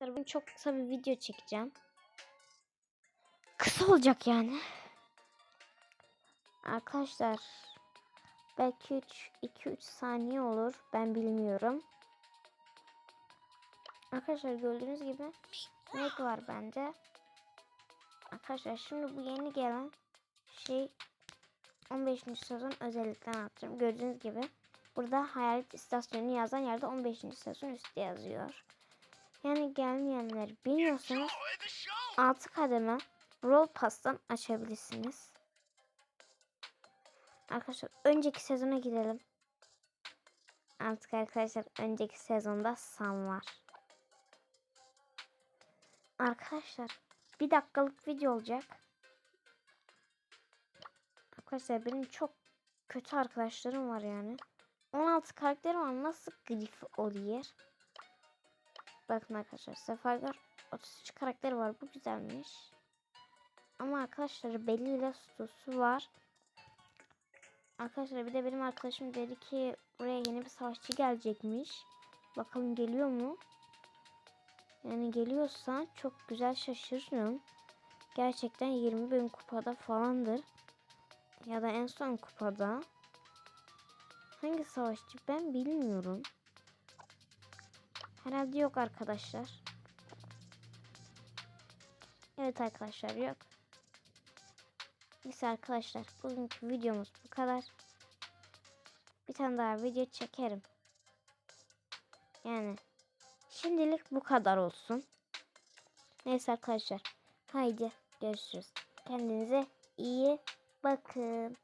Ben çok kısa bir video çekeceğim. Kısa olacak yani. Arkadaşlar belki 3 2-3 saniye olur. Ben bilmiyorum. Arkadaşlar gördüğünüz gibi Meg var bende. Arkadaşlar şimdi bu yeni gelen şey 15. sezon özellikten atacağım. Gördüğünüz gibi burada hayalet istasyonu yazan yerde 15. sezon üstü yazıyor. Yani gelmeyenler bilmiyorsanız 6 kademe Roll Pass'tan açabilirsiniz. Arkadaşlar önceki sezona gidelim. Artık arkadaşlar önceki sezonda Sam var. Arkadaşlar bir dakikalık video olacak. Arkadaşlar benim çok kötü arkadaşlarım var yani. 16 karakterim var nasıl grif oluyor? Bakın arkadaşlar Sefergar 33 karakteri var bu güzelmiş. Ama arkadaşlar belli ile stosu var. Arkadaşlar bir de benim arkadaşım dedi ki buraya yeni bir savaşçı gelecekmiş. Bakalım geliyor mu? Yani geliyorsa çok güzel şaşırırım. Gerçekten 20 bin kupada falandır. Ya da en son kupada. Hangi savaşçı ben bilmiyorum. Herhalde yok arkadaşlar. Evet arkadaşlar yok. Neyse arkadaşlar bugünkü videomuz bu kadar. Bir tane daha video çekerim. Yani şimdilik bu kadar olsun. Neyse arkadaşlar. Haydi görüşürüz. Kendinize iyi bakın.